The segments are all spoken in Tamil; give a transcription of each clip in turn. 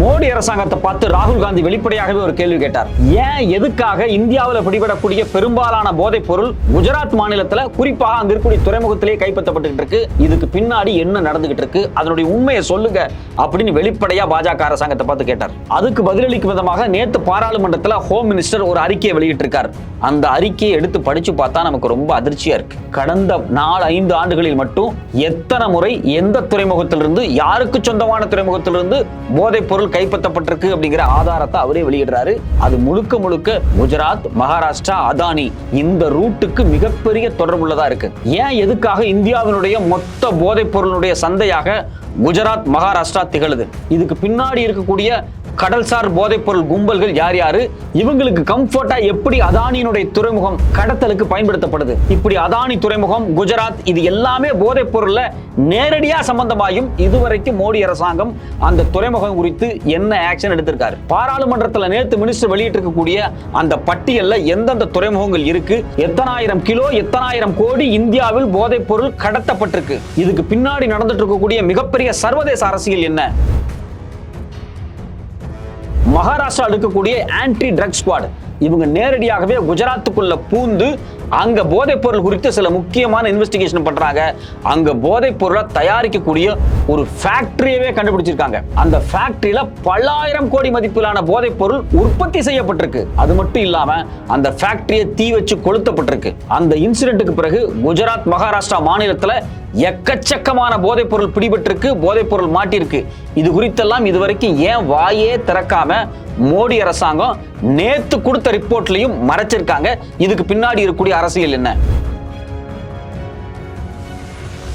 மோடி அரசாங்கத்தை பார்த்து ராகுல் காந்தி வெளிப்படையாகவே ஒரு கேள்வி கேட்டார். ஏன் எதுக்காக இந்தியாவில் பிடிபடக்கூடிய பெரும்பாலான போதைப் பொருள் குஜராத் மாநிலத்தில் குறிப்பாக அங்க இருக்கக்கூடிய துறைமுகத்திலே கைப்பற்றப்பட்டு இருக்கு. இதுக்கு பின்னாடி என்ன நடந்துகிட்டு இருக்கு? அதனுடைய உண்மையை சொல்லுங்க அப்படின்னு வெளிப்படையா பாஜக அரசாங்கத்தை பார்த்து கேட்டார். அதுக்கு பதிலளிக்கும் விதமாக நேத்து பாராளுமன்றத்தில் ஹோம் மினிஸ்டர் ஒரு அறிக்கையை வெளியிட்டிருக்கார். அந்த அறிக்கையை எடுத்து படிச்சு பார்த்தா நமக்கு ரொம்ப அதிர்ச்சியா இருக்கு. கடந்த நாலு ஐந்து ஆண்டுகளில் மட்டும் எத்தனை முறை எந்த துறைமுகத்திலிருந்து யாருக்கு சொந்தமான துறைமுகத்திலிருந்து போதைப் பொருள் கைப்பற்றப்பட்டிருக்கு அப்படிங்கிற ஆதாரத்தை அவரே வெளியிடுறாரு. அது முழுக்க முழுக்க குஜராத் மகாராஷ்டிரா அதானி இந்த ரூட்டுக்கு மிகப்பெரிய தொடர்புள்ளதா இருக்கு. ஏன் எதுக்காக இந்தியாவினுடைய மொத்த போதைப் பொருளுடைய சந்தையாக குஜராத் மகாராஷ்டிரா திகழுது? இதுக்கு பின்னாடி இருக்கக்கூடிய கடல்சார் போதைப்பொருள் கும்பல்கள் யார் யாரு? இவங்களுக்கு கம்ஃபர்ட்டா எப்படி அதானியினுடைய துறைமுகம் கடத்தலுக்கு பயன்படுத்தப்படுது? இப்படி அதானி துறைமுகம் குஜராத் இது எல்லாமே போதைப் பொருள்ல நேரடியா சம்பந்தமாயும் இதுவரைக்கும் மோடி அரசாங்கம் அந்த துறைமுகம் குறித்து என்ன ஆக்ஷன் எடுத்திருக்காரு? பாராளுமன்றத்தில் நேற்று மினிஸ்டர் வெளியிட்டிருக்கக்கூடிய அந்த பட்டியல்ல எந்தெந்த துறைமுகங்கள் இருக்கு? எத்தனாயிரம் கிலோ எத்தனாயிரம் கோடி இந்தியாவில் போதைப் பொருள் கடத்தப்பட்டிருக்கு. இதுக்கு பின்னாடி நடந்துட்டு இருக்கக்கூடிய மிகப்பெரிய சர்வதேச அரசியல் என்ன? மகாராஷ்டிரா இருக்கக்கூடிய ஆன்டி ட்ரக் ஸ்குவாட் இவங்க நேரடியாகவே குஜராத்துக்குள்ள பூந்து அங்க போதைப் பொருள் குறித்து சில முக்கியமான இன்வெஸ்டிகேஷன் பண்றாங்க. அங்க போதைப் பொருளை தயாரிக்கக்கூடிய ஒரு ஃபேக்டரியவே கண்டுபிடிச்சிருக்காங்க. அந்த ஃபேக்டரியில பல்லாயிரம் கோடி மதிப்பிலான போதைப் பொருள் உற்பத்தி செய்யப்பட்டிருக்கு. அது மட்டும் இல்லாம அந்த ஃபேக்டரியை தீ வச்சு கொளுத்தப்பட்டிருக்கு. அந்த இன்சிடென்ட்டுக்கு பிறகு குஜராத் மகாராஷ்டிரா மாநிலத்துல எக்கச்சக்கமான போதைப் பொருள் பிடிபட்டிருக்கு போதைப் பொருள் மாட்டிருக்கு. இது குறித்தெல்லாம் இதுவரைக்கும் ஏன் வாயே திறக்காம மோடி அரசாங்கம் நேத்து கொடுத்த ரிப்போர்ட்லயும் மறைச்சிருக்காங்க. இதுக்கு பின்னாடி இருக்கக்கூடிய அரசியல் என்ன?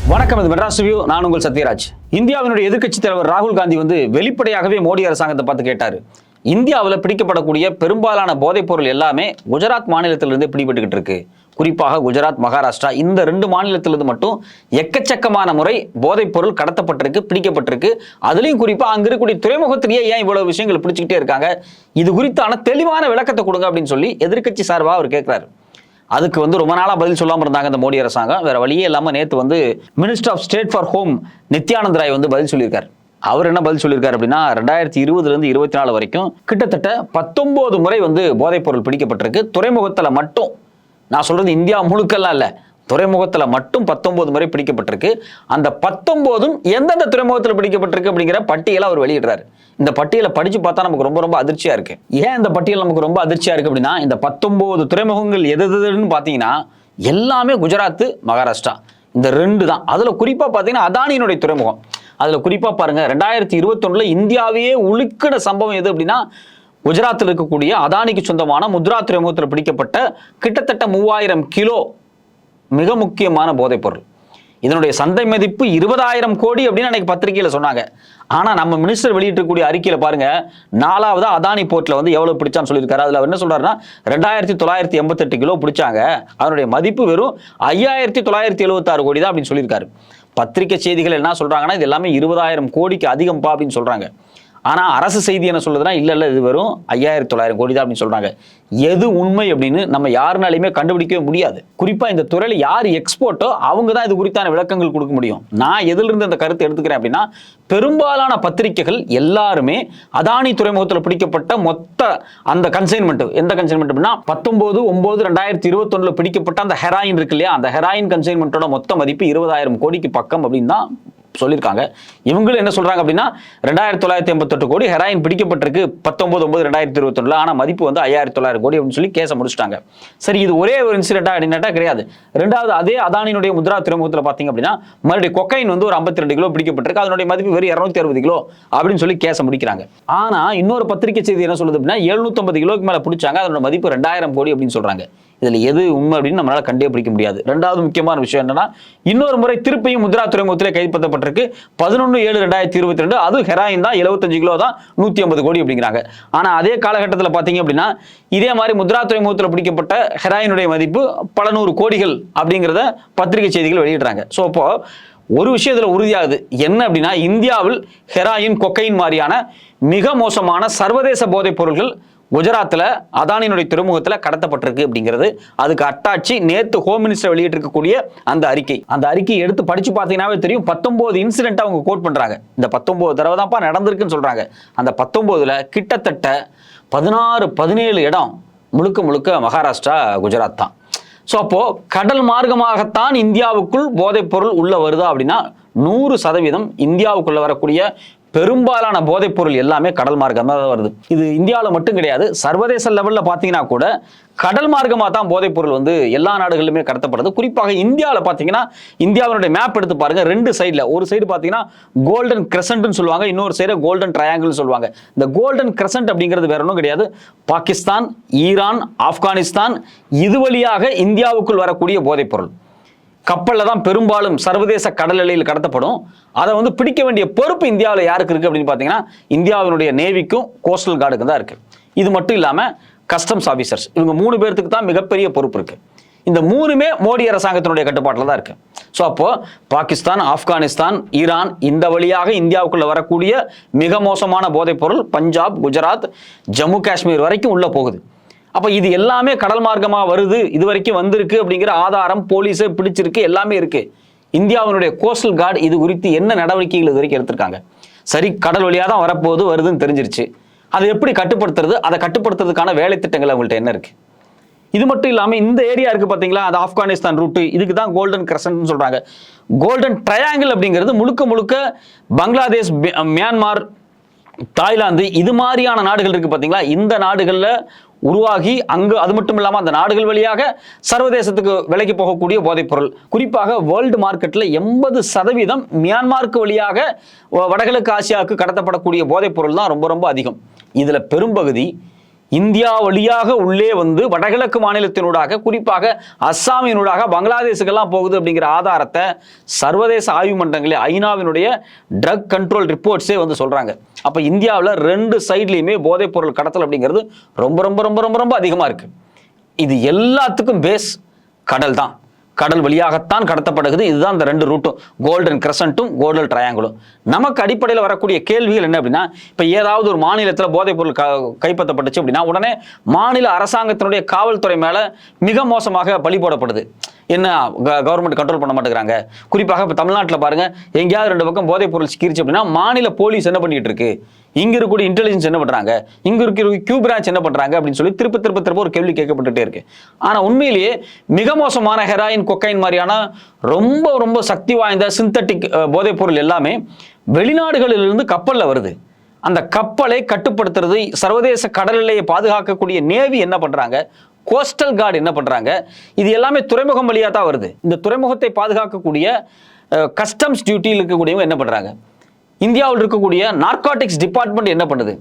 வணக்கம் இது மெட்ராஸ் வியூ நான் உங்கள் சத்யராஜ். இந்தியாவினுடைய எதிர்க்கட்சி தலைவர் ராகுல் காந்தி வந்து வெளிப்படையாகவே மோடி அரசாங்கத்தை பார்த்து கேட்டாரு. இந்தியாவில் பிடிக்கப்படக்கூடிய பெரும்பாலான போதைப் பொருள் எல்லாமே குஜராத் மாநிலத்திலிருந்து பிடிபட்டுக்கிட்டு இருக்கு. குறிப்பாக குஜராத் மகாராஷ்டிரா இந்த ரெண்டு மாநிலத்திலிருந்து மட்டும் எக்கச்சக்கமான முறை போதைப் பொருள் கடத்தப்பட்டிருக்கு பிடிக்கப்பட்டிருக்கு. அதுலேயும் குறிப்பாக அங்கே இருக்கக்கூடிய துறைமுகத்திலேயே ஏன் இவ்வளவு விஷயங்கள் பிடிச்சிக்கிட்டே இருக்காங்க? இது குறித்தான தெளிவான விளக்கத்தை கொடுங்க அப்படின்னு சொல்லி எதிர்க்கட்சி சார்பாக அவர் கேட்குறாரு அதுக்கு வந்து ரொம்ப நாளாக பதில் சொல்லாமல் இருந்தாங்க இந்த மோடி அரசாங்கம். வேற வழியே இல்லாமல் நேற்று வந்து minister of state for home Nityanand Rai வந்து பதில் சொல்லியிருக்காரு. அவர் என்ன பதில் சொல்லியிருக்காரு அப்படின்னா ரெண்டாயிரத்தி இருபதுலேருந்து இருபத்தி நாலு வரைக்கும் கிட்டத்தட்ட பத்தொம்போது முறை வந்து போதைப் பொருள் பிடிக்கப்பட்டிருக்கு. துறைமுகத்தில் மட்டும் நான் சொல்றது இந்தியா முழுக்கெல்லாம் இல்லை. துறைமுகத்தில் மட்டும் பத்தொம்போது முறை பிடிக்கப்பட்டிருக்கு. அந்த பத்தொம்போதும் எந்தெந்த துறைமுகத்தில் பிடிக்கப்பட்டிருக்கு அப்படிங்கிற பட்டியலை அவர் வெளியிடுறாரு. இந்த பட்டியலை படித்து பார்த்தா நமக்கு ரொம்ப ரொம்ப அதிர்ச்சியாக இருக்கு. ஏன் இந்த பட்டியல் நமக்கு ரொம்ப அதிர்ச்சியாக இருக்கு அப்படின்னா இந்த பத்தொம்போது துறைமுகங்கள் எது எதுன்னு பார்த்தீங்கன்னா எல்லாமே குஜராத்து மகாராஷ்டிரா. இந்த ரெண்டு தான். அதில் குறிப்பாக பார்த்தீங்கன்னா அதானியினுடைய துறைமுகம். அதில் குறிப்பாக பாருங்கள் ரெண்டாயிரத்தி இருபத்தொன்னில் இந்தியாவையே உழுக்கின சம்பவம் எது அப்படின்னா குஜராத்தில் இருக்கக்கூடிய அதானிக்கு சொந்தமான முத்ரா துறைமுகத்தில் பிடிக்கப்பட்ட கிட்டத்தட்ட மூவாயிரம் கிலோ மிக முக்கியமான போதைப் பொருள். இதனுடைய சந்தை மதிப்பு இருபதாயிரம் கோடி அப்படின்னு அன்னைக்கு பத்திரிகையில் சொன்னாங்க. ஆனால் நம்ம மினிஸ்டர் வெளியிட்டக்கூடிய அறிக்கையில் பாருங்க நாலாவது அதானி போர்ட்டில் வந்து எவ்வளோ பிடிச்சான்னு சொல்லியிருக்காரு. அதில் அவர் என்ன சொல்கிறாருன்னா ரெண்டாயிரத்தி தொள்ளாயிரத்தி எண்பத்தெட்டு கிலோ பிடிச்சாங்க. அதனுடைய மதிப்பு வெறும் ஐயாயிரத்தி தொள்ளாயிரத்தி எழுபத்தாறு கோடி தான் அப்படின்னு சொல்லியிருக்காரு. பத்திரிகை செய்திகள் என்ன சொல்கிறாங்கன்னா இது எல்லாமே இருபதாயிரம் கோடிக்கு அதிகம்பா அப்படின்னு சொல்கிறாங்க ஆனால் அரசு செய்தி என்ன சொல்லுதுன்னா இல்லை இல்லை இது வரும் ஐயாயிரத்தி தொள்ளாயிரம் கோடி தான் அப்படின்னு சொல்கிறாங்க எது உண்மை அப்படின்னு நம்ம யாருனாலையுமே கண்டுபிடிக்கவே முடியாது. குறிப்பாக இந்த துறையில் யார் எக்ஸ்போர்ட்டோ அவங்க தான் இது குறித்தான விளக்கங்கள் கொடுக்க முடியும். நான் எதிலிருந்து அந்த கருத்தை எடுத்துக்கிறேன் அப்படின்னா பெரும்பாலான பத்திரிகைகள் எல்லாருமே அதானி துறைமுகத்தில் பிடிக்கப்பட்ட மொத்த அந்த கன்சைன்மெண்ட் எந்த கன்சைன்மெண்ட் அப்படின்னா பத்தொம்போது ஒம்பது ரெண்டாயிரத்தி இருபத்தொன்னுல பிடிக்கப்பட்ட அந்த ஹெராயின் இருக்கு இல்லையா? அந்த ஹெராயின் கன்சைன்மெண்ட்டோட மொத்த மதிப்பு இருபதாயிரம் கோடிக்கு பக்கம் அப்படின்னு தான் சொல்லியிருக்காங்க. இவங்களும் என்ன சொல்றாங்க அப்படின்னா ரெண்டாயிரத்தி தொள்ளாயிரத்தி எண்பத்தெட்டு கோடி ஹெராயின் பிடிக்கப்பட்டிருக்கு பத்தொம்பது ஒம்பது ரெண்டாயிரத்தி இருபத்தொன்னுல. ஆனால் மதிப்பு வந்து ஐயாயிரத்தி தொள்ளாயிரம் கோடி அப்படின்னு சொல்லி கேஸை முடிச்சிட்டாங்க. சரி இது ஒரே ஒரு இன்சிடென்ட்டா அப்படின்னாட்டா கிடையாது. ரெண்டாவது அதே அதானியினுடைய முத்ரா துறைமுகத்தில் பார்த்தீங்க அப்படின்னா மறுபடியும் கொக்கைன் வந்து ஒரு ஐம்பத்தி ரெண்டு கிலோ பிடிக்கப்பட்டிருக்கு. அதனுடைய மதிப்பு வெறும் இரநூத்தி அறுபது கிலோ அப்படின்னு சொல்லி கேஸை முடிக்கிறாங்க. ஆனால் இன்னொரு பத்திரிகை செய்தி என்ன சொல்லுது அப்படின்னா எழுநூத்தம்பது கிலோக்கு மேலே பிடிச்சாங்க. அதனோட மதிப்பு ரெண்டாயிரம் கோடி அப்படின்னு சொல்கிறாங்க இதில் எது உண்மை அப்படின்னு நம்மளால் கண்டே பிடிக்க முடியாது. ரெண்டாவது முக்கியமான விஷயம் என்னன்னா இன்னொரு முறை திருப்பியும் முத்ரா துறைமுகத்திலே கைப்பற்றப்பட்டிருக்கு. பதினொன்று ஏழு ரெண்டாயிரத்தி இருபத்தி ரெண்டு அது ஹெராயின் தான் எழுபத்தஞ்சு கிலோ தான் நூற்றி ஐம்பது கோடி அப்படிங்கிறாங்க. ஆனால் அதே காலகட்டத்தில் பார்த்தீங்க அப்படின்னா இதே மாதிரி முத்ரா துறைமுகத்தில் பிடிக்கப்பட்ட ஹெராயினுடைய மதிப்பு பல நூறு கோடிகள் அப்படிங்கிறத பத்திரிகை செய்திகள் வெளியிடுறாங்க. ஸோ அப்போ ஒரு விஷயத்துல உறுதியாகுது. என்ன அப்படின்னா இந்தியாவில் ஹெராயின் கொக்கையின் மாதிரியான மிக மோசமான சர்வதேச போதைப் பொருட்கள் குஜராத்தில் அதானியினுடைய துறைமுகத்தில் கடத்தப்பட்டிருக்கு அப்படிங்கிறது. அதுக்கு அட்டாச்சி நேற்று ஹோம் மினிஸ்டர் வெளியிட்டிருக்கக்கூடிய அந்த அறிக்கை. அந்த அறிக்கையை எடுத்து படிச்சு பார்த்தீங்கன்னாவே தெரியும். பத்தொன்பது இன்சிடென்ட் அவங்க கோட் பண்ணுறாங்க இந்த பத்தொன்பது தடவை தான்ப்பா நடந்திருக்குன்னு சொல்கிறாங்க அந்த பத்தொம்போதில் கிட்டத்தட்ட பதினாறு பதினேழு இடம் முழுக்க முழுக்க மகாராஷ்டிரா குஜராத் தான். ஸோ அப்போது கடல் மார்க்கமாகத்தான் இந்தியாவுக்குள் போதைப்பொருள் உள்ளே வருதா அப்படின்னா நூறு சதவீதம் இந்தியாவுக்குள்ளே வரக்கூடிய பெரும்பாலான போதைப் பொருள் எல்லாமே கடல் மார்க்கமாக தான் வருது. இது இந்தியாவில் மட்டும் கிடையாது. சர்வதேச லெவலில் பார்த்தீங்கன்னா கூட கடல் மார்க்கமாக தான் போதைப் பொருள் வந்து எல்லா நாடுகளிலுமே கடத்தப்படுது. குறிப்பாக இந்தியாவில் பார்த்தீங்கன்னா இந்தியாவினுடைய மேப் எடுத்து பாருங்க. ரெண்டு சைடில் ஒரு சைடு பார்த்தீங்கன்னா கோல்டன் கிரசன்ட்னு சொல்லுவாங்க. இன்னொரு சைடு கோல்டன் ட்ரையாங்கிள்னு சொல்லுவாங்க. இந்த கோல்டன் கிரசன்ட் அப்படிங்கிறது வேற ஒன்றும் கிடையாது. பாகிஸ்தான் ஈரான் ஆப்கானிஸ்தான் இது வழியாக இந்தியாவுக்குள் வரக்கூடிய போதைப் பொருள். கப்பலில் தான் பெரும்பாலும் சர்வதேச கடல் எல்லையில் கடத்தப்படும். அதை வந்து பிடிக்க வேண்டிய பொறுப்பு இந்தியாவில் யாருக்கு இருக்குது அப்படின்னு பார்த்தீங்கன்னா இந்தியாவினுடைய நேவிக்கும் கோஸ்டல் கார்டுக்கும் தான் இருக்குது இது மட்டும் இல்லாமல் கஸ்டம்ஸ் ஆஃபீஸர்ஸ் இவங்க மூணு பேர்த்துக்கு தான் மிகப்பெரிய பொறுப்பு இருக்குது இந்த மூணுமே மோடி அரசாங்கத்தினுடைய கட்டுப்பாட்டில் தான் இருக்குது ஸோ அப்போது பாகிஸ்தான் ஆப்கானிஸ்தான் ஈரான் இந்த வழியாக இந்தியாவுக்குள்ளே வரக்கூடிய மிக மோசமான போதைப் பொருள் பஞ்சாப் குஜராத் ஜம்மு காஷ்மீர் வரைக்கும் உள்ளே போகுது. அப்ப இது எல்லாமே கடல் மார்க்கமா வருது இது வரைக்கும் வந்திருக்கு அப்படிங்கிற ஆதாரம் போலீஸை பிடிச்சிருக்கு எல்லாமே இருக்கு. இந்தியாவினுடைய கோஸ்டல் கார்டு இது குறித்து என்ன நடவடிக்கைகள் இது வரைக்கும் எடுத்திருக்காங்க? சரி கடல் வழியாக தான் வரப்போகுது வருதுன்னு தெரிஞ்சிருச்சு. அதை எப்படி கட்டுப்படுத்துறது? அதை கட்டுப்படுத்துறதுக்கான வேலை திட்டங்கள் அவங்கள்ட்ட என்ன இருக்கு? இது மட்டும் இல்லாமல் இந்த ஏரியா இருக்குது பார்த்தீங்களா அது ஆப்கானிஸ்தான் ரூட்டு இதுக்கு தான் கோல்டன் கிரசன்ட்னு சொல்கிறாங்க கோல்டன் ட்ரையாங்கிள் அப்படிங்கிறது முழுக்க முழுக்க பங்களாதேஷ் மியான்மார் தாய்லாந்து இது மாதிரியான நாடுகள் இருக்குது பார்த்தீங்களா இந்த நாடுகளில் உருவாகி அங்கு அது மட்டும் இல்லாமல் அந்த நாடுகள் வழியாக சர்வதேசத்துக்கு விலைக்கு போகக்கூடிய போதைப்பொருள். குறிப்பாக வேர்ல்டு மார்க்கெட்டில் எண்பது சதவீதம் மியான்மார்க்கு வழியாக வடகிழக்கு ஆசியாவுக்கு கடத்தப்படக்கூடிய போதைப்பொருள் தான் ரொம்ப ரொம்ப அதிகம். இதில் பெரும்பகுதி இந்தியா வழியாக உள்ளே வந்து வடகிழக்கு மாநிலத்தினூடாக குறிப்பாக அஸ்ஸாமினூடாக பங்களாதேஷுக்கெல்லாம் போகுது அப்படிங்கிற ஆதாரத்தை சர்வதேச ஆய்வு மன்றங்களே ஐநாவினுடைய ட்ரக் கண்ட்ரோல் ரிப்போர்ட்ஸே வந்து சொல்கிறாங்க அப்போ இந்தியாவில் ரெண்டு சைட்லேயுமே போதைப் பொருள் கடத்தல் அப்படிங்கிறது ரொம்ப ரொம்ப ரொம்ப ரொம்ப ரொம்ப அதிகமாக இருக்குது இது எல்லாத்துக்கும் பேஸ் கடல் தான் கடல் வழியாகத்தான் கடத்தப்படுகிறது. இதுதான் இந்த ரெண்டு ரூட்டும் கோல்டன் கிரசன்ட்டும் கோல்டன் ட்ரையாங்கிளும் நமக்கு அடிப்படையில் வரக்கூடிய கேள்விகள் என்ன அப்படின்னா இப்போ ஏதாவது ஒரு மாநிலத்தில் போதைப்பொருள் க கைப்பற்றப்பட்டுச்சு அப்படின்னா உடனே மாநில அரசாங்கத்தினுடைய காவல்துறை மேலே மிக மோசமாக பழி போடப்படுது. என்ன கவர்மெண்ட் கண்ட்ரோல் பண்ண மாட்டேங்கிறாங்க? குறிப்பாக இப்போ தமிழ்நாட்டில் பாருங்கள் எங்கேயாவது ரெண்டு பக்கம் போதைப் பொருள் சிக்கிருச்சு அப்படின்னா மாநில போலீஸ் என்ன பண்ணிட்டு இருக்கு? இங்க இருக்கக்கூடிய இன்டெலிஜென்ஸ் என்ன பண்றாங்க? இங்க இருக்கிற கியூ பிரான்ச் என்ன பண்றாங்க? அப்படின்னு சொல்லி திருப்ப திருப்ப திருப்ப ஒரு கேள்வி கேட்கப்பட்டுட்டே இருக்கு. ஆனா உண்மையிலேயே மிக மோசமான ஹெராயின் கொக்கைன் மாதிரியான ரொம்ப ரொம்ப சக்தி வாய்ந்த சிந்தட்டிக் போதைப் பொருள் எல்லாமே வெளிநாடுகளிலிருந்து கப்பலில் வருது. அந்த கப்பலை கட்டுப்படுத்துறது சர்வதேச கடல் எல்லையை பாதுகாக்கக்கூடிய நேவி என்ன பண்றாங்க? கோஸ்டல் கார்டு என்ன பண்ணுறாங்க இது எல்லாமே துறைமுகம் வழியாக தான் வருது. இந்த துறைமுகத்தை பாதுகாக்கக்கூடிய கஸ்டம்ஸ் டியூட்டியில் இருக்கக்கூடியவங்க என்ன பண்ணுறாங்க இந்தியாவில் இருக்கக்கூடிய நார்காட்டிக்ஸ் டிபார்ட்மெண்ட் என்ன பண்ணுது?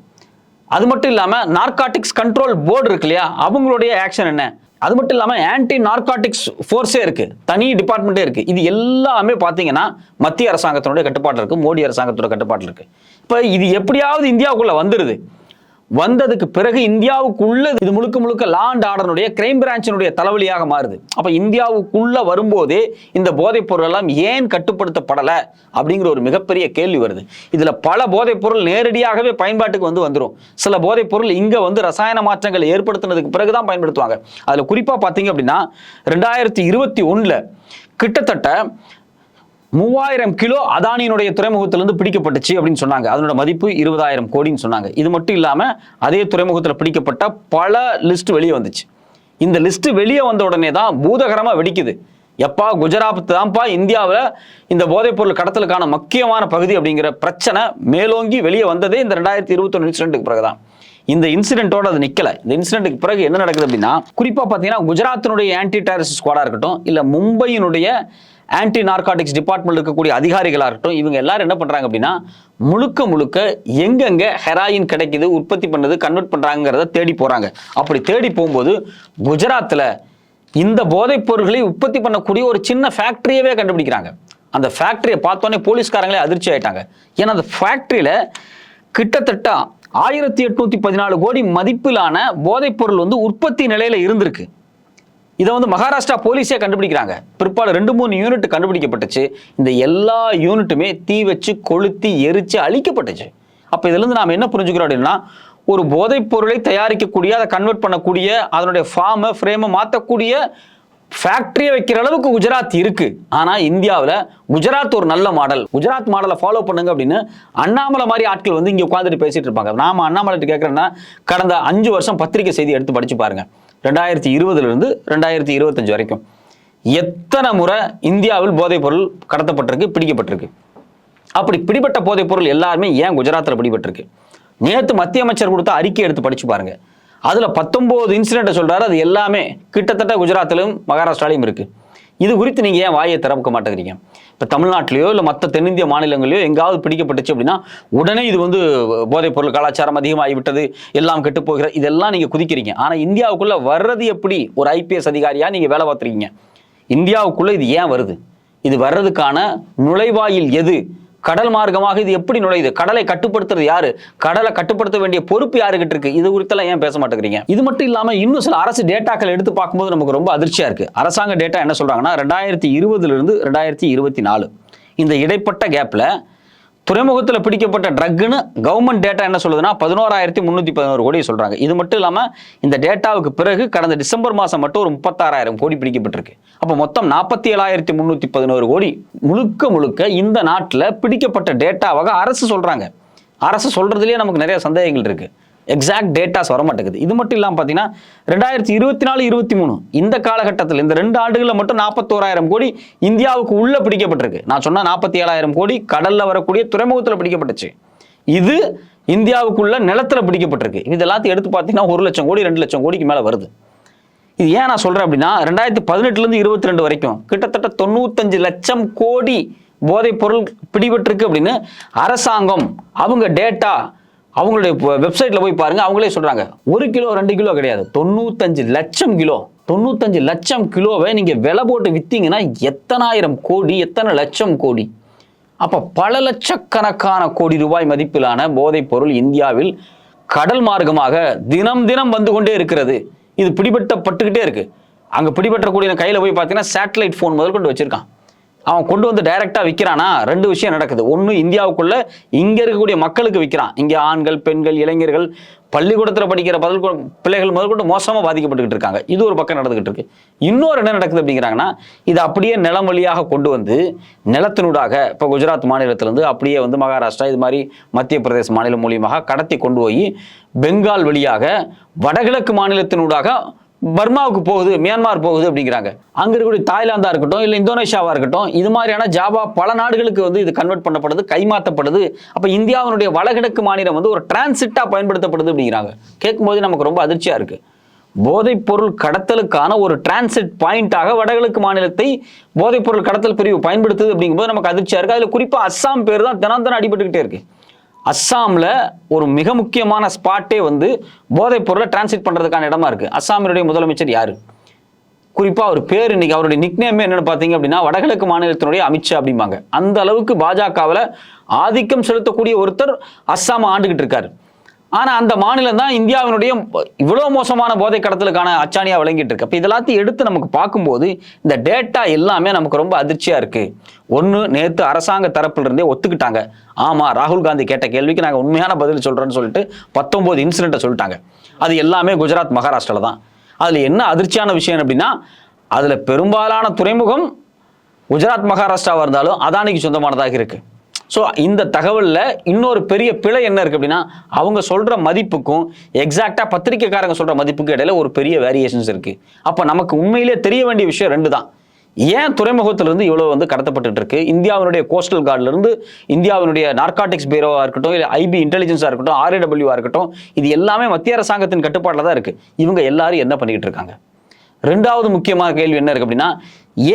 அது மட்டும் இல்லாமல் நார்காட்டிக்ஸ் கண்ட்ரோல் போர்டு இருக்கு இல்லையா? அவங்களுடைய ஆக்ஷன் என்ன? அது மட்டும் இல்லாமல் ஆன்டி நார்காட்டிக்ஸ் ஃபோர்ஸே இருக்குது தனி டிபார்ட்மெண்ட்டே இருக்குது இது எல்லாமே பார்த்தீங்கன்னா மத்திய அரசாங்கத்தினுடைய கட்டுப்பாட்டில் இருக்குது மோடி அரசாங்கத்தோட கட்டுப்பாட்டில் இருக்குது இப்போ இது எப்படியாவது இந்தியாவுக்குள்ளே வந்துடுது வந்ததுக்கு பிறகு இந்தியாவுக்குள்ள இது முழுக்க முழுக்க லாண்ட் ஆர்டனுடைய கிரைம் பிரான்ச்சினுடைய தலைவலியாக மாறுது. அப்ப இந்தியாவுக்குள்ள வரும்போதே இந்த போதைப் பொருள் எல்லாம் ஏன் கட்டுப்படுத்தப்படலை அப்படிங்கிற ஒரு மிகப்பெரிய கேள்வி வருது. இதுல பல போதைப் பொருள் நேரடியாகவே பயன்பாட்டுக்கு வந்து வந்துடும் சில போதைப் பொருள் இங்க வந்து ரசாயன மாற்றங்கள் ஏற்படுத்தினதுக்கு பிறகுதான் பயன்படுத்துவாங்க. அதுல குறிப்பா பாத்தீங்க அப்படின்னா ரெண்டாயிரத்தி இருபத்தி ஒண்ணுல கிட்டத்தட்ட மூவாயிரம் கிலோ அதானியினுடைய துறைமுகத்திலிருந்து பிடிக்கப்பட்டுச்சு அப்படின்னு சொன்னாங்க. அதனோட மதிப்பு இருபதாயிரம் கோடின்னு சொன்னாங்க. இது மட்டும் இல்லாமல் அதே துறைமுகத்தில் பிடிக்கப்பட்ட பல லிஸ்ட் வெளியே வந்துச்சு. இந்த லிஸ்ட் வெளியே வந்த உடனே தான் பூதகரமாக வெடிக்குது. எப்பா குஜராத் தான்ப்பா இந்தியாவில் இந்த போதைப்பொருள் கடத்தலுக்கான முக்கியமான பகுதி அப்படிங்கிற பிரச்சனை மேலோங்கி வெளியே வந்ததே இந்த ரெண்டாயிரத்தி இருபத்தொன்னு இன்சிடென்ட்டுக்கு பிறகுதான். இந்த இன்சிடென்ட்டோட அது நிற்கலை இந்த இன்சிடென்ட்டுக்கு பிறகு என்ன நடக்குது அப்படின்னா குறிப்பாக பார்த்தீங்கன்னா குஜராத்தினுடைய ஆன்டி டெரரிஸ்ட் ஸ்குவாடாக இருக்கட்டும் இல்லை மும்பையினுடைய ஆன்டி நார்காட்டிக்ஸ் டிபார்ட்மெண்ட் இருக்கக்கூடிய அதிகாரிகளாக இருக்கட்டும் இவங்க எல்லாரும் என்ன பண்ணுறாங்க அப்படின்னா முழுக்க முழுக்க எங்கெங்க ஹெராயின் கிடைக்குது உற்பத்தி பண்ணுறது கன்வெர்ட் பண்ணுறாங்கிறத தேடி போகிறாங்க அப்படி தேடி போகும்போது குஜராத்தில் இந்த போதைப் பொருட்களை உற்பத்தி பண்ணக்கூடிய ஒரு சின்ன ஃபேக்ட்ரியவே கண்டுபிடிக்கிறாங்க. அந்த ஃபேக்டரியை பார்த்தோன்னே போலீஸ்காரங்களே அதிர்ச்சி ஆயிட்டாங்க. ஏன்னா அந்த ஃபேக்ட்ரியில் கிட்டத்தட்ட ஆயிரத்தி எட்நூத்தி பதினாலு கோடி மதிப்பிலான போதைப் பொருள் வந்து உற்பத்தி நிலையில இருந்திருக்கு. இதை வந்து மகாராஷ்டிரா போலீஸே கண்டுபிடிக்கிறாங்க. பிற்பாடு ரெண்டு மூணு யூனிட் கண்டுபிடிக்கப்பட்டுச்சு. இந்த எல்லா யூனிட்டுமே தீ வச்சு கொளுத்தி எரிச்சு அழிக்கப்பட்டுச்சு. அப்போ இதுலேருந்து நாம் என்ன புரிஞ்சுக்கிறோம் அப்படின்னா ஒரு போதைப் பொருளை தயாரிக்கக்கூடிய அதை கன்வெர்ட் பண்ணக்கூடிய அதனுடைய ஃபார்மை ஃப்ரேமை மாற்றக்கூடிய ஃபேக்ட்ரியை வைக்கிற அளவுக்கு குஜராத் இருக்கு. ஆனா இந்தியாவில் குஜராத் ஒரு நல்ல மாடல் குஜராத் மாடலை ஃபாலோ பண்ணுங்க அப்படின்னு அண்ணாமலை மாதிரி ஆட்கள் வந்து இங்கே உட்காந்துட்டு பேசிட்டு இருப்பாங்க. நாம அண்ணாமலை கேட்குறேன்னா கடந்த அஞ்சு வருஷம் பத்திரிகை செய்தி எடுத்து படிச்சு பாருங்க. ரெண்டாயிரத்தி இருபதுலேருந்து ரெண்டாயிரத்தி இருபத்தஞ்சு வரைக்கும். எத்தனை முறை இந்தியாவில் போதைப்பொருள் கடத்தப்பட்டிருக்கு பிடிக்கப்பட்டிருக்கு. அப்படி பிடிபட்ட போதைப்பொருள் எல்லாருமே ஏன் குஜராத்தில் பிடிபட்டிருக்கு? நேற்று மத்திய அமைச்சர் கொடுத்த அறிக்கை எடுத்து படிச்சு பாருங்க. அதில் பத்தொம்போது இன்சிடென்ட்டை சொல்கிறாரு அது எல்லாமே கிட்டத்தட்ட குஜராத்திலும் மகாராஷ்டிராலையும் இருக்குது இது குறித்து நீங்கள் ஏன் வாயை திறக்க மாட்டேங்கிறீங்க? இப்போ தமிழ்நாட்டிலையோ இல்லை மற்ற தென்னிந்திய மாநிலங்களையோ எங்காவது பிடிக்கப்பட்டுச்சு அப்படின்னா உடனே இது வந்து போதைப் பொருள் கலாச்சாரம் அதிகமாகிவிட்டது எல்லாம் கெட்டுப்போகிற இதெல்லாம் நீங்கள் குதிக்கிறீங்க. ஆனால் இந்தியாவுக்குள்ளே வர்றது எப்படி? ஒரு ஐபிஎஸ் அதிகாரியாக நீங்கள் வேலை பார்த்துருக்கீங்க? இந்தியாவுக்குள்ளே இது ஏன் வருது? இது வர்றதுக்கான நுழைவாயில் எது? கடல் மார்க்கமாக இது எப்படி நுழையுது? கடலை கட்டுப்படுத்துறது யாரு? கடலை கட்டுப்படுத்த வேண்டிய பொறுப்பு யாருக்கிட்ட இருக்கு? இது குறித்தெல்லாம் ஏன் பேச மாட்டேங்கிறீங்க? இது மட்டும் இல்லாம இன்னும் சில அரசு டேட்டாக்கள் எடுத்து பார்க்கும்போது நமக்கு ரொம்ப அதிர்ச்சியா இருக்கு. அரசாங்க டேட்டா என்ன சொல்றாங்கன்னா ரெண்டாயிரத்தி இருபதுல இருந்து ரெண்டாயிரத்தி இருபத்தி நாலு. இந்த இடைப்பட்ட கேப்ல துறைமுகத்தில் பிடிக்கப்பட்ட ட்ரக்குன்னு கவர்மெண்ட் டேட்டா என்ன சொல்லுதுன்னா பதினோராயிரத்தி முந்நூற்றி பதினோரு கோடி சொல்கிறாங்க இது மட்டும் இல்லாமல் இந்த டேட்டாவுக்கு பிறகு கடந்த டிசம்பர் மாதம் மட்டும் ஒரு முப்பத்தாறாயிரம் கோடி பிடிக்கப்பட்டிருக்கு. அப்போ மொத்தம் நாற்பத்தி ஏழாயிரத்தி முந்நூற்றி பதினோரு கோடி முழுக்க முழுக்க இந்த நாட்டில் பிடிக்கப்பட்ட டேட்டாவாக அரசு சொல்கிறாங்க அரசு சொல்கிறதுலேயே நமக்கு நிறைய சந்தேகங்கள் இருக்குது எக்ஸாக்ட் டேட்டாஸ் வர மாட்டேங்குது இது மட்டும் இல்லாமல் பார்த்தீங்கன்னா ரெண்டாயிரத்தி இருபத்தி நாலு இருபத்தி மூணு இந்த காலகட்டத்தில் இந்த ரெண்டு ஆண்டுகளில் மட்டும் நாற்பத்தோராயிரம் கோடி இந்தியாவுக்கு உள்ளே பிடிக்கப்பட்டிருக்கு. நான் சொன்ன நாற்பத்தி ஏழாயிரம் கோடி கடலில் வரக்கூடிய துறைமுகத்தில் பிடிக்கப்பட்டுச்சு. இது இந்தியாவுக்குள்ள நிலத்தில் பிடிக்கப்பட்டிருக்கு. இது எல்லாத்தையும் எடுத்து பார்த்தீங்கன்னா ஒரு லட்சம் கோடி ரெண்டு லட்சம் கோடிக்கு மேலே வருது. இது ஏன் நான் சொல்கிறேன் அப்படின்னா ரெண்டாயிரத்தி பதினெட்டுலேருந்து இருபத்தி ரெண்டு வரைக்கும் கிட்டத்தட்ட தொண்ணூத்தஞ்சு லட்சம் கோடி போதைப் பொருள் பிடிபட்டிருக்கு அப்படின்னு அரசாங்கம் அவங்க டேட்டா அவங்களுடைய வெப்சைட்ல போய் பாருங்க அவங்களே சொல்றாங்க. ஒரு கிலோ ரெண்டு கிலோ கிடையாது. தொண்ணூத்தஞ்சு லட்சம் கிலோ. தொண்ணூத்தஞ்சு லட்சம் கிலோவை நீங்க விலை போட்டு வித்தீங்கன்னா எத்தனாயிரம் கோடி எத்தனை லட்சம் கோடி? அப்ப பல லட்சக்கணக்கான கோடி ரூபாய் மதிப்பிலான போதைப் பொருள் இந்தியாவில் கடல் மார்க்கமாக தினம் தினம் வந்து கொண்டே இருக்கிறது. இது பிடிபட்டப்பட்டுக்கிட்டே இருக்கு. அங்க பிடிபற்றக்கூடிய கையில போய் பார்த்தீங்கன்னா சேட்டலைட் ஃபோன் முதல் கொண்டு வச்சிருக்கான். அவன் கொண்டு வந்து டைரக்டாக விற்கிறானா ரெண்டு விஷயம் நடக்குது. ஒன்று இந்தியாவுக்குள்ள இங்கே இருக்கக்கூடிய மக்களுக்கு விற்கிறான் இங்கே ஆண்கள் பெண்கள் இளைஞர்கள் பள்ளிக்கூடத்தில் படிக்கிற பதில் பிள்ளைகள் முதல் கொண்டு மோசமாக பாதிக்கப்பட்டுக்கிட்டு இருக்காங்க. இது ஒரு பக்கம் நடந்துகிட்டு இருக்கு. இன்னொரு என்ன நடக்குது அப்படிங்கிறாங்கன்னா இது அப்படியே நிலம் வழியாக கொண்டு வந்து நிலத்தினூடாக இப்போ குஜராத் மாநிலத்திலேருந்து அப்படியே வந்து மகாராஷ்டிரா இது மாதிரி மத்திய பிரதேச மாநிலம் மூலியமாக கடத்தி கொண்டு போய் பெங்கால் வழியாக வடகிழக்கு மாநிலத்தினூடாக பர்மாவுக்கு போகுது மியான்மார் போகுது அப்படிங்கிறாங்க. அங்க இருக்கக்கூடிய தாய்லாந்தா இருக்கட்டும் இல்ல இந்தோனேஷியாவா இருக்கட்டும் இது மாதிரியான ஜாவா பல நாடுகளுக்கு வந்து இது கன்வெர்ட் பண்ணப்படுது கைமாற்றப்படுது அப்ப இந்தியாவினுடைய வடகிழக்கு மாநிலம் வந்து ஒரு டிரான்சிட்டா பயன்படுத்தப்படுது அப்படிங்கிறாங்க. கேட்கும்போது நமக்கு ரொம்ப அதிர்ச்சியா இருக்கு. போதைப் பொருள் கடத்தலுக்கான ஒரு டிரான்சிட் பாயிண்டாக வடகிழக்கு மாநிலத்தை போதைப் பொருள் கடத்தல் பிரிவு பயன்படுத்துது அப்படிங்கும்போது நமக்கு அதிர்ச்சியா இருக்கு. அதுல குறிப்பா அஸ்ஸாம் பேர் தான் தினம் தினம் அடிபட்டுக்கிட்டே இருக்கு. அஸ்ஸாமில் ஒரு மிக முக்கியமான ஸ்பாட்டே வந்து போதைப் பொருளை டிரான்ஸ்லேட் பண்ணுறதுக்கான இடமா இருக்குது அஸ்ஸாமினுடைய முதலமைச்சர் யார்? குறிப்பாக அவர் பேர் இன்னைக்கு அவருடைய நிக்னேமே என்னென்னு பார்த்தீங்க அப்படின்னா வடகிழக்கு மாநிலத்தினுடைய அமித்ஷா அப்படிம்பாங்க. அந்த அளவுக்கு பாஜகவில் ஆதிக்கம் செலுத்தக்கூடிய ஒருத்தர் அஸ்ஸாம் ஆண்டுகிட்டு இருக்காரு. ஆனா அந்த மாநிலம் தான் இந்தியாவினுடைய இவ்வளவு மோசமான போதை கடத்தலுக்கான அச்சாணியா விளங்கிட்டு இருக்கு அப்ப இதெல்லாத்தையும் எடுத்து நமக்கு பார்க்கும்போது இந்த டேட்டா எல்லாமே நமக்கு ரொம்ப அதிர்ச்சியா இருக்கு. ஒண்ணு நேத்து அரசாங்க தரப்புல இருந்தே ஒத்துக்கிட்டாங்க. ஆமா ராகுல் காந்தி கேட்ட கேள்விக்கு நாங்க உண்மையான பதில் சொல்றோம்னு சொல்லிட்டு பத்தொன்பது இன்சிடென்ட்டை சொல்லிட்டாங்க. அது எல்லாமே குஜராத் மகாராஷ்டிரால தான். அதுல என்ன அதிர்ச்சியான விஷயம் அப்படின்னா அதுல பெரும்பாலான துறைமுகம் குஜராத் மகாராஷ்டிராவா இருந்தாலும் அதானிக்கு சொந்தமானதாக இருக்குது ஸோ இந்த தகவலில் இன்னொரு பெரிய பிழை என்ன இருக்குது அப்படின்னா அவங்க சொல்கிற மதிப்புக்கும் எக்ஸாக்டாக பத்திரிக்கைக்காரங்க சொல்கிற மதிப்புக்கும் இடையில ஒரு பெரிய வேரியேஷன்ஸ் இருக்குது அப்போ நமக்கு உண்மையிலே தெரிய வேண்டிய விஷயம் ரெண்டு தான் ஏன் துறைமுகத்திலிருந்து இவ்வளோ வந்து கடத்தப்பட்டு இருக்கு இந்தியாவினுடைய கோஸ்டல் கார்டிலிருந்து இந்தியாவினுடைய நார்காட்டிக்ஸ் பீரோவா இருக்கட்டும் இல்லை ஐபி இன்டெலிஜென்ஸாக இருக்கட்டும் ஆர்ஏடபிள்யூவாக இருக்கட்டும் இது எல்லாமே மத்திய அரசாங்கத்தின் கட்டுப்பாட்டில் தான் இருக்குது இவங்க எல்லாரும் என்ன பண்ணிக்கிட்டு இருக்காங்க? ரெண்டாவது முக்கியமான கேள்வி என்ன இருக்கு அப்படின்னா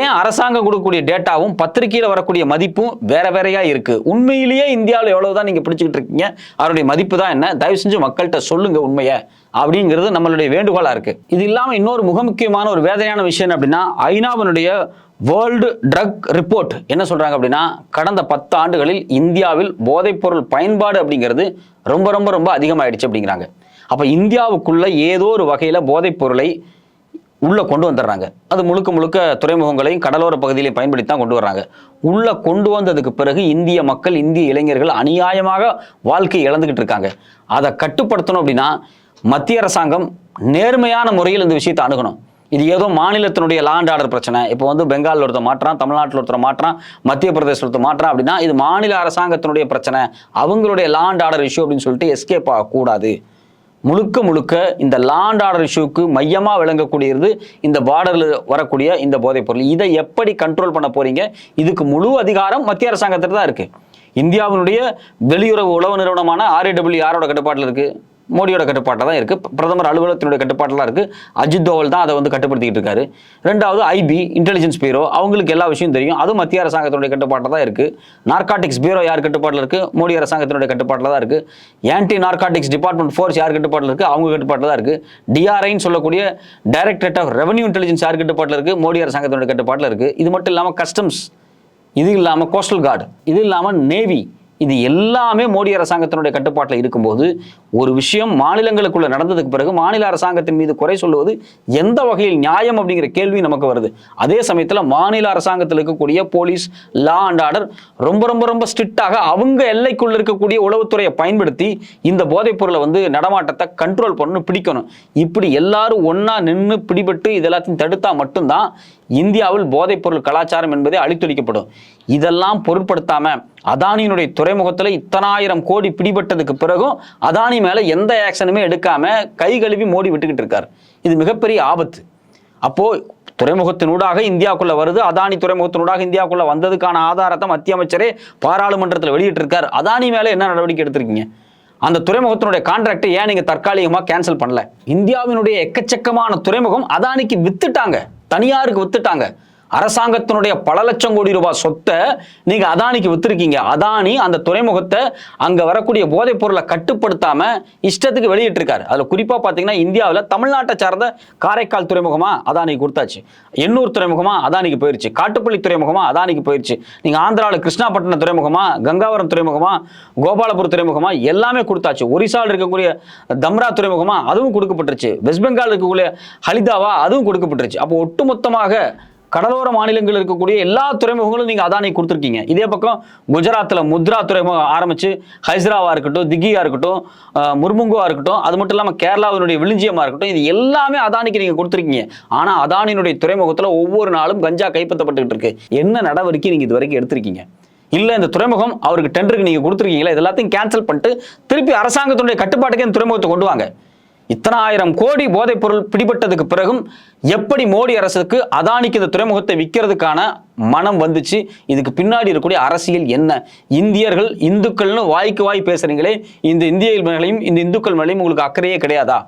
ஏன் அரசாங்கம் கொடுக்கக்கூடிய டேட்டாவும் பத்திரிகையில் வரக்கூடிய மதிப்பும் வேற வேறையா இருக்கு? உண்மையிலேயே இந்தியாவில் எவ்வளவுதான் நீங்க பிடிச்சிக்கிட்டு இருக்கீங்க? அவருடைய மதிப்பு தான் என்ன? தயவு செஞ்சு மக்கள்கிட்ட சொல்லுங்க உண்மையை. அப்படிங்கிறது நம்மளுடைய வேண்டுகோளா இருக்கு. இது இல்லாமல் இன்னொரு முக முக்கியமான ஒரு வேதனையான விஷயம் அப்படின்னா ஐநாவினுடைய வேர்ல்டு ட்ரக் ரிப்போர்ட் என்ன சொல்றாங்க அப்படின்னா கடந்த பத்து ஆண்டுகளில் இந்தியாவில் போதைப்பொருள் பயன்பாடு அப்படிங்கிறது ரொம்ப ரொம்ப ரொம்ப அதிகமாயிடுச்சு அப்படிங்கிறாங்க. அப்ப இந்தியாவுக்குள்ள ஏதோ ஒரு வகையில போதைப் பொருளை உள்ளே கொண்டு வந்துடுறாங்க. அது முழுக்க முழுக்க துறைமுகங்களையும் கடலோர பகுதியிலையும் பயன்படுத்தி தான் கொண்டு வர்றாங்க. உள்ளே கொண்டு வந்ததுக்கு பிறகு இந்திய மக்கள் இந்திய இளைஞர்கள் அநியாயமாக வாழ்க்கை இழந்துக்கிட்டு இருக்காங்க. அதை கட்டுப்படுத்தணும் அப்படின்னா மத்திய அரசாங்கம் நேர்மையான முறையில் இந்த விஷயத்தை அணுகணும். இது ஏதோ மாநிலத்தினுடைய லாண்ட் ஆர்டர் பிரச்சனை. இப்போ வந்து பெங்காலில் ஒருத்தர் மாற்றான் தமிழ்நாட்டில் ஒருத்தர் மாற்றான் மத்திய பிரதேசத்தில் ஒருத்தர் மாற்றான் அப்படின்னா இது மாநில அரசாங்கத்தினுடைய பிரச்சனை. அவங்களுடைய லாண்ட் ஆர்டர் இஷ்யூ அப்படின்னு சொல்லிட்டு எஸ்கேப் ஆகக்கூடாது. முழுக்க முழுக்க இந்த லாண்ட் ஆர்டர் இஷ்யூக்கு மையமாக விளங்கக்கூடியது இந்த பார்டரில் வரக்கூடிய இந்த போதைப் பொருள். இதை எப்படி கண்ட்ரோல் பண்ண போறீங்க? இதுக்கு முழு அதிகாரம் மத்திய அரசாங்கத்தில் தான் இருக்கு. இந்தியாவினுடைய வெளியுறவு உளவு நிறுவனமான ஆர்ஏடபிள்யூ யாரோட கட்டுப்பாட்டில் இருக்கு. மோடியோட கட்டுப்பாட்டில் தான் இருக்குது பிரதமர் அலுவலகத்தினுடைய கட்டுப்பாட்டில் தான் அஜித் தோவல் தான் அதை வந்து கட்டுப்படுத்திக்கிட்டு இருக்காரு. ரெண்டாவது ஐபி இன்டெலிஜென்ஸ் பியூரோ அவங்களுக்கு எல்லா விஷயம் தெரியும். அதுவும் மத்திய அரசாங்கத்தினுடைய கட்டுப்பாட்டில் தான் இருக்குது நார்காட்டிக்ஸ் பியூரோ யார் கட்டுப்பாட்டில் இருக்குது மோடி அரசாங்கத்தினுடைய கட்டுப்பாட்டில் தான் இருக்குது ஆன்டி நார்காட்டிக்ஸ் டிபார்ட்மெண்ட் ஃபோர்ஸ் யார் கட்டுப்பாட்டில் இருக்குது அவங்க கட்டுப்பாட்டில் தான் இருக்குது டிஆர்ஐன்னு சொல்லக்கூடிய டைரக்டரேட் ஆஃப் ரெவன்யூ இன்டெலிஜென்ஸ் யார் கட்டுப்பாட்டில் இருக்குது மோடி அரசாங்கத்தினுடைய கட்டுப்பாட்டில் இருக்குது இது மட்டும் இல்லாமல் கஸ்டம்ஸ் இது இல்லாமல் கோஸ்டல் கார்டு இது இல்லாமல் நேவி இது எல்லாமே மோடி அரசாங்கத்தினுடைய கட்டுப்பாட்டில் இருக்கும்போது ஒரு விஷயம் மாநிலங்களுக்குள்ள நடந்ததுக்கு பிறகு மாநில அரசாங்கத்தின் மீது குறை சொல்லுவது எந்த வகையில் நியாயம் அப்படிங்கிற கேள்வி நமக்கு வருது. அதே சமயத்தில் மாநில அரசாங்கத்தில் இருக்கக்கூடிய போலீஸ் லா அண்ட் ஆர்டர் ரொம்ப ரொம்ப ரொம்ப ஸ்ட்ரிக்டாக அவங்க எல்லைக்குள்ள இருக்கக்கூடிய உளவுத்துறையை பயன்படுத்தி இந்த போதைப் பொருளை வந்து நடமாட்டத்தை கண்ட்ரோல் பண்ணணும் பிடிக்கணும். இப்படி எல்லாரும் ஒன்றா நின்று பிடிபட்டு இது எல்லாத்தையும் தடுத்தா மட்டும்தான் இந்தியாவில் போதைப் பொருள் கலாச்சாரம் என்பதே அழித்தொழிக்கப்படும். இதெல்லாம் பொருட்படுத்தாம அதானியினுடைய துறைமுகத்தில் இத்தனாயிரம் கோடி பிடிபட்டதுக்கு பிறகும் அதானி மேலே எந்த ஆக்ஷனுமே எடுக்காம கை கழுவி மோடி விட்டுக்கிட்டு இருக்கார். இது மிகப்பெரிய ஆபத்து. அப்போ துறைமுகத்தினூடாக இந்தியாவுக்குள்ள வருது அதானி துறைமுகத்தினூடாக இந்தியாவுக்குள்ள வந்ததுக்கான ஆதாரத்தை மத்திய அமைச்சரே பாராளுமன்றத்தில் வெளியிட்டிருக்கார். அதானி மேலே என்ன நடவடிக்கை எடுத்திருக்கீங்க? அந்த துறைமுகத்தினுடைய கான்ட்ராக்டை ஏன் நீங்கள் தற்காலிகமாக கேன்சல் பண்ணல? இந்தியாவினுடைய எக்கச்சக்கமான துறைமுகம் அதானிக்கு வித்துட்டாங்க. தனியாருக்கு வித்துட்டாங்க. அரசாங்கத்தினுடைய பல லட்சம் கோடி ரூபாய் சொத்தை நீங்க அதானிக்கு வித்திருக்கீங்க. அதானி அந்த துறைமுகத்தை அங்க வரக்கூடிய போதைப் பொருளை கட்டுப்படுத்தாம இஷ்டத்துக்கு வெளியிட்டு இருக்காரு அதுல குறிப்பா பாத்தீங்கன்னா இந்தியாவில் தமிழ்நாட்டை சார்ந்த காரைக்கால் துறைமுகமா அதானிக்கு கொடுத்தாச்சு. எண்ணூர் துறைமுகமா அதானிக்கு போயிருச்சு. காட்டுப்பள்ளி துறைமுகமா அதானிக்கு போயிருச்சு. நீங்க ஆந்திராவில் கிருஷ்ணாபட்டினம் துறைமுகமா கங்காவரம் துறைமுகமா கோபாலபுரம் துறைமுகமா எல்லாமே கொடுத்தாச்சு. ஒரிசாவில் இருக்கக்கூடிய தம்ரா துறைமுகமா அதுவும் கொடுக்கப்பட்டுருச்சு. வெஸ்ட் பெங்கால் இருக்கக்கூடிய ஹலிதாவா அதுவும் கொடுக்கப்பட்டுருச்சு. அப்போ ஒட்டுமொத்தமாக கடலோர மாநிலங்களில் இருக்கக்கூடிய எல்லா துறைமுகங்களும் நீங்கள் அதானி கொடுத்துருக்கீங்க. இதே பக்கம் குஜராத்தில் முத்ரா துறைமுகம் ஆரம்பித்து ஹைஸ்ராவாக இருக்கட்டும் திகியாக இருக்கட்டும் முர்முங்கோவாக இருக்கட்டும் அது மட்டும் இல்லாமல் கேரளாவினுடைய விழுஞ்சியமா இருக்கட்டும் இது எல்லாமே அதானிக்கு நீங்கள் கொடுத்துருக்கீங்க. ஆனால் அதானியினுடைய துறைமுகத்தில் ஒவ்வொரு நாளும் கஞ்சா கைப்பற்றப்பட்டுக்கிட்டு இருக்கு. என்ன நடவடிக்கை நீங்கள் இது வரைக்கும் எடுத்திருக்கீங்க? இல்லை இந்த துறைமுகம் அவருக்கு டெண்டருக்கு நீங்கள் கொடுத்துருக்கீங்களா? இது எல்லாத்தையும் கேன்சல் பண்ணிட்டு திருப்பி அரசாங்கத்தினுடைய கட்டுப்பாட்டுக்கு இந்த துறைமுகத்தை கொண்டு வாங்க. இத்தனாயிரம் கோடி போதைப் பொருள் பிடிபட்டதுக்கு பிறகும் எப்படி மோடி அரசுக்கு அதானிக்கு இந்த துறைமுகத்தை விற்கிறதுக்கான மனம் வந்துச்சு? இதுக்கு பின்னாடி இருக்கக்கூடிய அரசியல் என்ன? இந்தியர்கள் இந்துக்கள்னு வாய்க்கு வாய் பேசுறீங்களே இந்த இந்திய மேலையும் இந்த இந்துக்கள் மேலையும் உங்களுக்கு அக்கறையே கிடையாதா?